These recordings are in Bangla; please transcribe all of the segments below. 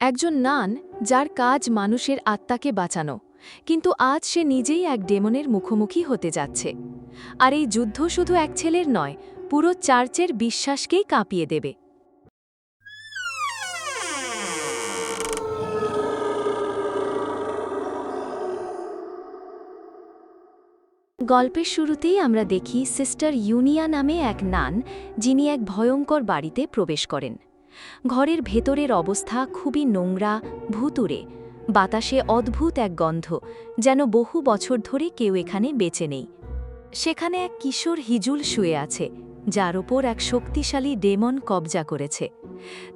একজন নান যার কাজ মানুষের আত্মাকে বাঁচানো, কিন্তু আজ সে নিজেই এক ডেমনের মুখোমুখি হতে যাচ্ছে। আর এই যুদ্ধ শুধু এক ছেলের নয়, পুরো চার্চের বিশ্বাসকেই কাঁপিয়ে দেবে। গল্পের শুরুতেই আমরা দেখি সিস্টার ইউনিয়া নামে এক নান, যিনি এক ভয়ঙ্কর বাড়িতে প্রবেশ করেন। ঘরের ভেতরের অবস্থা খুবই নোংরা ভুতুরে বাতাসে অদ্ভুত এক গন্ধ, যেন বহু বছর ধরে কেউ এখানে বেঁচে নেই। সেখানে এক কিশোর হিজুল শুয়ে আছে, যার ওপর এক শক্তিশালী ডেমন কবজা করেছে।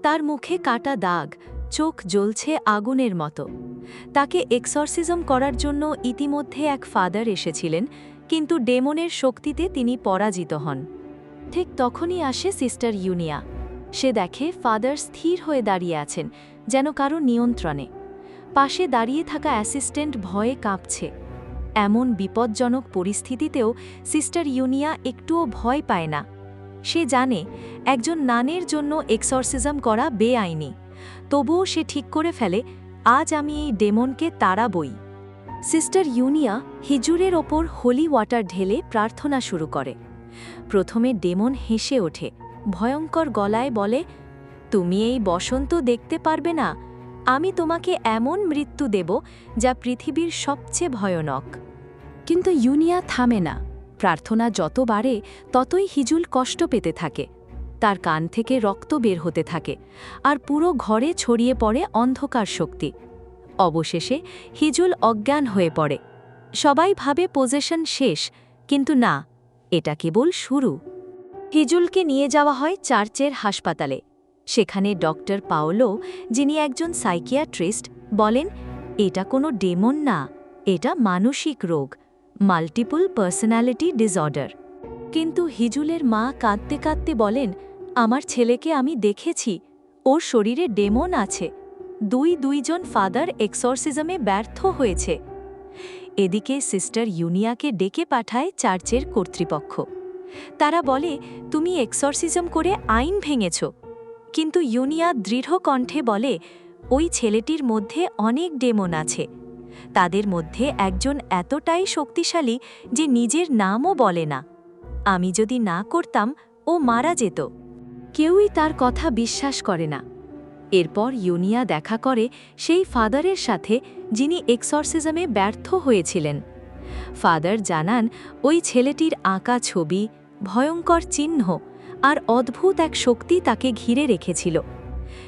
তার মুখে কাটা দাগ, চোখ জ্বলছে আগুনের মতো। তাকে এক্সরসিজম করার জন্য ইতিমধ্যে এক ফাদার এসেছিলেন, কিন্তু ডেমনের শক্তিতে তিনি পরাজিত হন। ঠিক তখনই আসে সিস্টার ইউনিয়া। সে দেখে ফাদার স্থির হয়ে দাঁড়িয়ে আছেন, যেন কারও নিয়ন্ত্রণে। পাশে দাঁড়িয়ে থাকা অ্যাসিস্ট্যান্ট ভয়ে কাঁপছে। এমন বিপজ্জনক পরিস্থিতিতেও সিস্টার ইউনিয়া একটুও ভয় পায় না। সে জানে, একজন নানের জন্য এক্সরসিজম করা বেআইনি। তবুও সে ঠিক করে ফেলে, আজ আমি এই ডেমনকে তাড়াবই। সিস্টার ইউনিয়া হিজুরের ওপর হোলি ওয়াটার ঢেলে প্রার্থনা শুরু করে। প্রথমে ডেমন হেসে ওঠে। ভয়ঙ্কর গলায় বলে, তুমি এই বসন্ত দেখতে পারবে না। আমি তোমাকে এমন মৃত্যু দেব যা পৃথিবীর সবচেয়ে ভয়ানক কিন্তু ইউনিয়া থামে না। প্রার্থনা যত বাড়ে, ততই হিজুল কষ্ট পেতে থাকে। তার কান থেকে রক্ত বের হতে থাকে আর পুরো ঘরে ছড়িয়ে পড়ে অন্ধকার শক্তি। অবশেষে হিজুল অজ্ঞান হয়ে পড়ে। সবাই ভাবে পজেশন শেষ, কিন্তু না, এটা কেবল শুরু। হিজুলকে নিয়ে যাওয়া হয় চার্চের হাসপাতালে। সেখানে ডক্টর পাওলো, যিনি একজন সাইকিয়াট্রিস্ট, বলেন, এটা কোনো ডেমন না, এটা মানসিক রোগ, মাল্টিপল পার্সোনালিটি ডিসঅর্ডার। কিন্তু হিজুলের মা কাঁদতে কাঁদতে বলেন, আমার ছেলেকে আমি দেখেছি, ওর শরীরে ডেমন আছে, দুই দুইজন ফাদার এক্সরসিজমে ব্যর্থ হয়েছে। এদিকে সিস্টার ইউনিয়াকে ডেকে পাঠায় চার্চের কর্তৃপক্ষ। তারা বলে, তুমি এক্সরসিজম করে আইন ভেঙেছ। কিন্তু ইউনিয়া দৃঢ় কণ্ঠে বলে, ওই ছেলেটির মধ্যে অনেক ডেমন আছে। তাদের মধ্যে একজন এতটাই শক্তিশালী যে নিজের নামও বলে না। আমি যদি না করতাম, ও মারা যেত। কেউই তার কথা বিশ্বাস করে না। এরপর ইউনিয়া দেখা করে সেই ফাদারের সাথে, যিনি এক্সরসিজমে ব্যর্থ হয়েছিলেন। ফাদার জানান, ওই ছেলেটির আঁকা ছবি ভয়ঙ্কর চিহ্ন আর অদ্ভুত এক শক্তি তাকে ঘিরে রেখেছিল।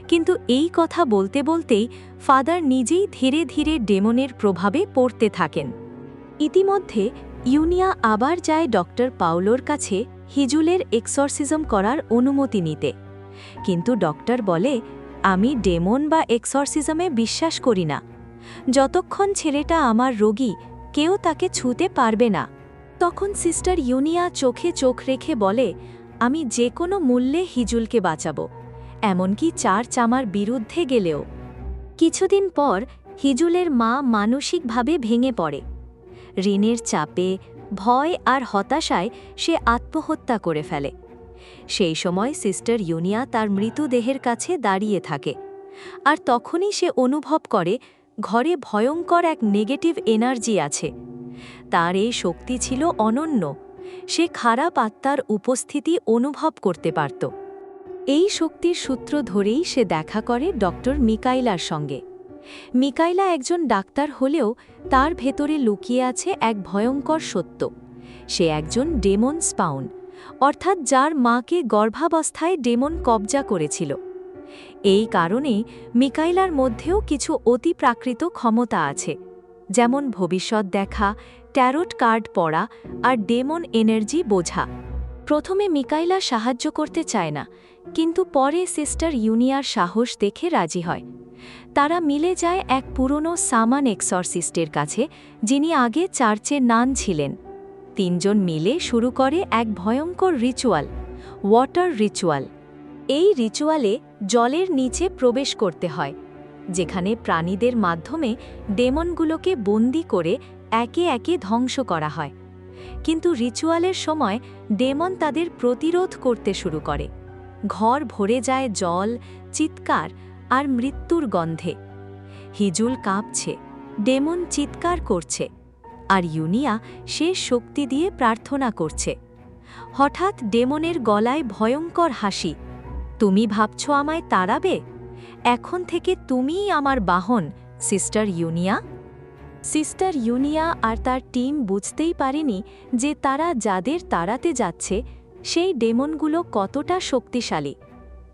কিন্তু এই কথা বলতে বলতেই ফাদার নিজেই ধীরে ধীরে ডেমনের প্রভাবে পড়তে থাকেন। ইতিমধ্যে ইউনিয়া আবার যায় ডক্টর পাউলোর কাছে হিজুলের এক্সরসিজম করার অনুমতি নিতে। কিন্তু ডক্টর বলে, আমি ডেমন বা এক্সরসিজমে বিশ্বাস করি না। যতক্ষণ ছেলেটা আমার রোগী, কেউ তাকে ছুতে পারবে না। তখন সিস্টার ইউনিয়া চোখে চোখ রেখে বলে, আমি যে কোনো মূল্যে হিজুলকে বাঁচাবো। এমনকি চার চামার বিরুদ্ধে গেলেও। কিছুদিন পর হিজুলের মা মানসিকভাবে ভেঙে পড়ে। ঋণের চাপে, ভয় আর হতাশায় সে আত্মহত্যা করে ফেলে। সেই সময় সিস্টার ইউনিয়া তার মৃতদেহের কাছে দাঁড়িয়ে থাকে। আর তখনই সে অনুভব করে, ঘরে ভয়ঙ্কর এক নেগেটিভ এনার্জি আছে। তার এই শক্তি ছিল অনন্য। সে খারাপ আত্মার উপস্থিতি অনুভব করতে পারত। এই শক্তির সূত্র ধরেই সে দেখা করে ডক্টর মিকাইলার সঙ্গে। মিকাইলা একজন ডাক্তার হলেও তার ভেতরে লুকিয়ে আছে এক ভয়ঙ্কর সত্য। সে একজন ডেমন স্পাউন, অর্থাৎ যার মাকে গর্ভাবস্থায় ডেমন কবজা করেছিল। এই কারণে মিকাইলার মধ্যেও কিছু অতিপ্রাকৃত ক্ষমতা আছে। যেমন ভবিষ্যৎ দেখা, ট্যারোট কার্ড পড়া আর ডেমন এনার্জি বোঝা। প্রথমে মিকাইলা সাহায্য করতে চায় না, কিন্তু পরে সিস্টার ইউনিয়ার সাহস দেখে রাজি হয়। তারা মিলে যায় এক পুরনো সামান এক্সরসিস্টের কাছে, যিনি আগে চার্চে নান ছিলেন। তিনজন মিলে শুরু করে এক ভয়ঙ্কর রিচুয়াল, ওয়াটার রিচুয়াল। এই রিচুয়ালে জলের নিচে প্রবেশ করতে হয়। যেখানে প্রাণীদের মাধ্যমে ডেমনগুলোকে বন্দি করে একে একে ধ্বংস করা হয়। কিন্তু রিচুয়ালের সময় ডেমন তাদের প্রতিরোধ করতে শুরু করে। ঘর ভরে যায় জল, চিৎকার আর মৃত্যুর গন্ধে। হিজুল কাঁপছে, ডেমন চিৎকার করছে আর ইউনিয়া সে শক্তি দিয়ে প্রার্থনা করছে। হঠাৎ ডেমনের গলায় ভয়ঙ্কর হাসি, তুমি ভাবছ আমায় তাড়াবে? এখন থেকে তুমিই আমার বাহন, সিস্টার ইউনিয়া। সিস্টার ইউনিয়া আর তার টিম বুঝতেই পারেনি যে তারা যাদের তাড়াতে যাচ্ছে, সেই ডেমনগুলো কতটা শক্তিশালী।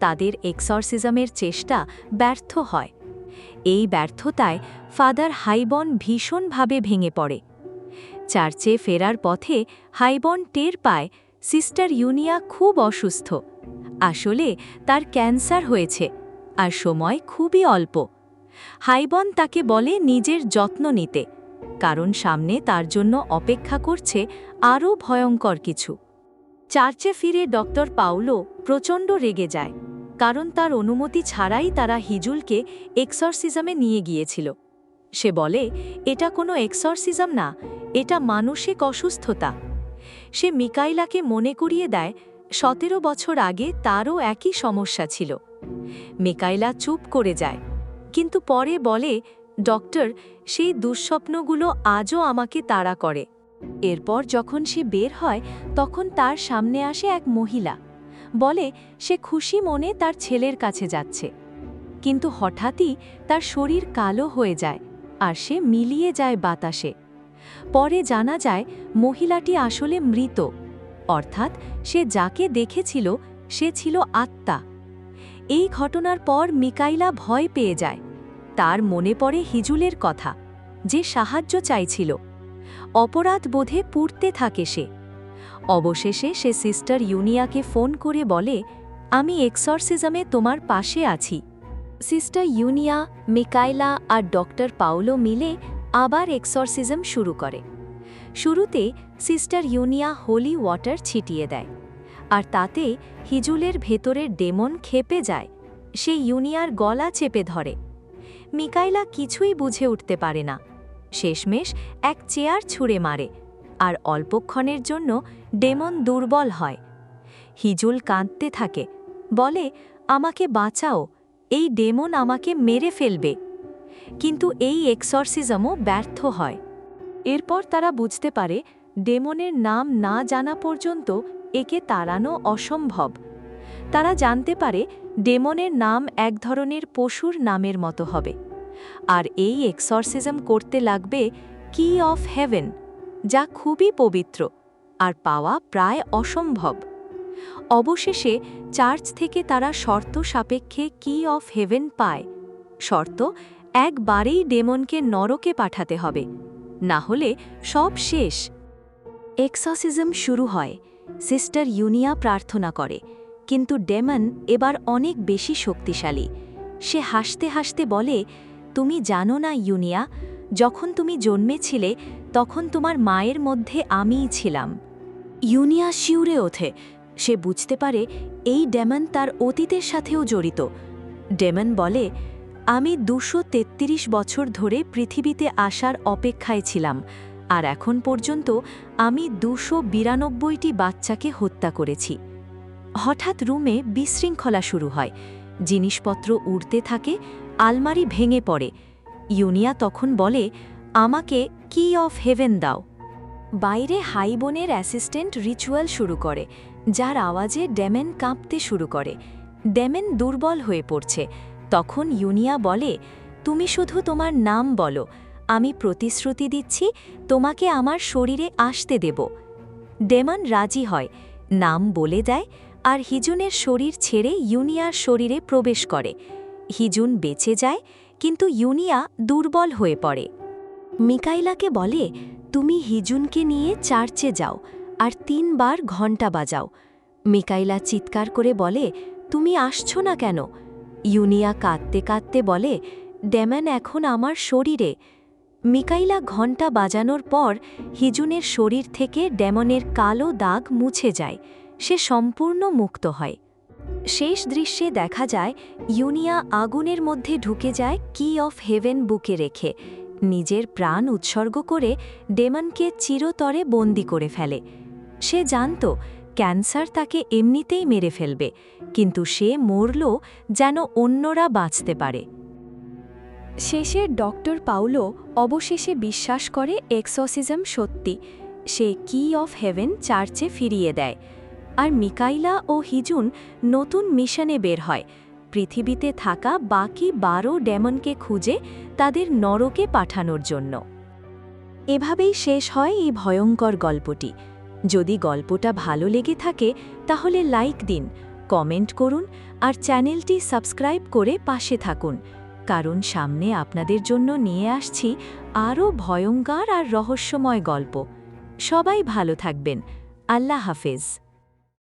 তাদের এক্সরসিজমের চেষ্টা ব্যর্থ হয়। এই ব্যর্থতায় ফাদার হাইবন ভীষণভাবে ভেঙে পড়ে। চার্চে ফেরার পথে হাইবন টের পায়, সিস্টার ইউনিয়া খুব অসুস্থ। আসলে তার ক্যান্সার হয়েছে। আর সময় খুবই অল্প। হাইবন তাকে বলে নিজের যত্ন নিতে, কারণ সামনে তার জন্য অপেক্ষা করছে আরও ভয়ঙ্কর কিছু। চার্চে ফিরে ডক্টর পাউলো প্রচণ্ড রেগে যায়, কারণ তার অনুমতি ছাড়াই তারা হিজুলকে এক্সরসিজমে নিয়ে গিয়েছিল। সে বলে, এটা কোনো এক্সরসিজম না, এটা মানসিক অসুস্থতা। সে মিকাইলাকে মনে করিয়ে দেয়, সতেরো বছর আগে তারও একই সমস্যা ছিল। মিকাইলা চুপ করে যায়, কিন্তু পরে বলে, ডক্টর, সেই দুঃস্বপ্নগুলো আজও আমাকে তাড়া করে। এরপর যখন সে বের হয়, তখন তার সামনে আসে এক মহিলা। বলে, সে খুশি মনে তার ছেলের কাছে যাচ্ছে। কিন্তু হঠাৎই তার শরীর কালো হয়ে যায়, আর সে মিলিয়ে যায় বাতাসে। পরে জানা যায়, মহিলাটি আসলে মৃত। অর্থাৎ সে যাকে দেখেছিল, সে ছিল আত্মা। এই ঘটনার পর মিকাইলা ভয় পেয়ে যায়। তার মনে পড়ে হিজুলের কথা, যে সাহায্য চাইছিল। অপরাধ বোধে পুড়তে থাকে সে। অবশেষে সে সিস্টার ইউনিয়াকে ফোন করে বলে, আমি এক্সরসিজমে তোমার পাশে আছি। সিস্টার ইউনিয়া, মিকাইলা আর ডক্টর পাওলো মিলে আবার এক্সরসিজম শুরু করে। শুরুতে সিস্টার ইউনিয়া হোলি ওয়াটার ছিটিয়ে দেয়। আর তাতে হিজুলের ভেতরের ডেমন খেপে যায়, সে ইউনিয়ার গলা চেপে ধরে। মিকাইলা কিছুই বুঝে উঠতে পারে না। শেষমেশ এক চেয়ার ছুঁড়ে মারে, আর অল্পক্ষণের জন্য ডেমন দুর্বল হয়। হিজুল কাঁদতে থাকে, বলে, আমাকে বাঁচাও, এই ডেমন আমাকে মেরে ফেলবে। কিন্তু এই এক্সরসিজমও ব্যর্থ হয়। এরপর তারা বুঝতে পারে, ডেমনের নাম না জানা পর্যন্ত একে তাড়ানো অসম্ভব। তারা জানতে পারে ডেমনের নাম এক ধরনের পশুর নামের মতো হবে। আর এই এক্সরসিজম করতে লাগবে কি অফ হেভেন, যা খুবই পবিত্র আর পাওয়া প্রায় অসম্ভব। অবশেষে চার্চ থেকে তারা শর্ত সাপেক্ষে কি অফ হেভেন পায়। শর্ত, একবারেই ডেমনকে নরকে পাঠাতে হবে। না হলে সব শেষ। এক্সসিজম শুরু হয় সিস্টার ইউনিয়া প্রার্থনা করে, কিন্তু ডেমন এবার অনেক বেশি শক্তিশালী। সে হাসতে হাসতে বলে, তুমি জানো না ইউনিয়া, যখন তুমি জন্মেছিলে, তখন তোমার মায়ের মধ্যে আমিই ছিলাম। ইউনিয়া শিউরে ওঠে। সে বুঝতে পারে এই ডেমন তার অতীতের সাথেও জড়িত। ডেমন বলে, আমি দুশো বছর ধরে পৃথিবীতে আসার অপেক্ষায় ছিলাম। আর এখন পর্যন্ত আমি দুশো বিরানব্বইটি বাচ্চাকে হত্যা করেছি। হঠাৎ রুমে বিশৃঙ্খলা শুরু হয়। জিনিসপত্র উড়তে থাকে, আলমারি ভেঙে পড়ে। ইউনিয়া তখন বলে, আমাকে কি অফ হেভেন দাও। বাইরে হাইবোনের অ্যাসিস্ট্যান্ট রিচুয়াল শুরু করে, যার আওয়াজে ডেমেন কাঁপতে শুরু করে। ডেমেন দুর্বল হয়ে পড়ছে। তখন ইউনিয়া বলে, তুমি শুধু তোমার নাম বলো আমি প্রতিশ্রুতি দিচ্ছি, তোমাকে আমার শরীরে আসতে দেব। ডেমন রাজি হয়, নাম বলে দেয় আর হিজুনের শরীর ছেড়ে ইউনিয়ার শরীরে প্রবেশ করে। হিজুন বেঁচে যায়, কিন্তু ইউনিয়া দুর্বল হয়ে পড়ে। মিকাইলাকে বলে, তুমি হিজুনকে নিয়ে চার্চে যাও, আর তিনবার ঘণ্টা বাজাও। মিকাইলা চিৎকার করে বলে, তুমি আসছো না কেন? ইউনিয়া কাঁদতে কাঁদতে বলে ডেম্যান এখন আমার শরীরে। মিকাইলা ঘণ্টা বাজানোর পর হিজুনের শরীর থেকে ডেমনের কালো দাগ মুছে যায়, সে সম্পূর্ণ মুক্ত হয়। শেষ দৃশ্যে দেখা যায়, ইউনিয়া আগুনের মধ্যে ঢুকে যায় কি অফ হেভেন বুকে রেখে, নিজের প্রাণ উৎসর্গ করে ডেমনকে চিরতরে বন্দি করে ফেলে। সে জানত, ক্যান্সার তাকে এমনিতেই মেরে ফেলবে, কিন্তু সে মরল যেন অন্যরা বাঁচতে পারে। শেষে ডক্টর পাউলো অবশেষে বিশ্বাস করে এক্সসিজম সত্যি। সে কি অফ হেভেন চার্চে ফিরিয়ে দেয়। আর মিকাইলা ও হিজুন নতুন মিশনে বের হয়। পৃথিবীতে থাকা বাকি বারো ডেমনকে খুঁজে তাদের নরকে পাঠানোর জন্য। এভাবেই শেষ হয় এই ভয়ঙ্কর গল্পটি। যদি গল্পটা ভালো লেগে থাকে, তাহলে লাইক দিন কমেন্ট করুন, আর চ্যানেলটি সাবস্ক্রাইব করে পাশে থাকুন। কারণ সামনে আপনাদের জন্য নিয়ে আসছি আরও ভয়ঙ্কর আর রহস্যময় গল্প। সবাই ভালো থাকবেন। আল্লাহ হাফেজ।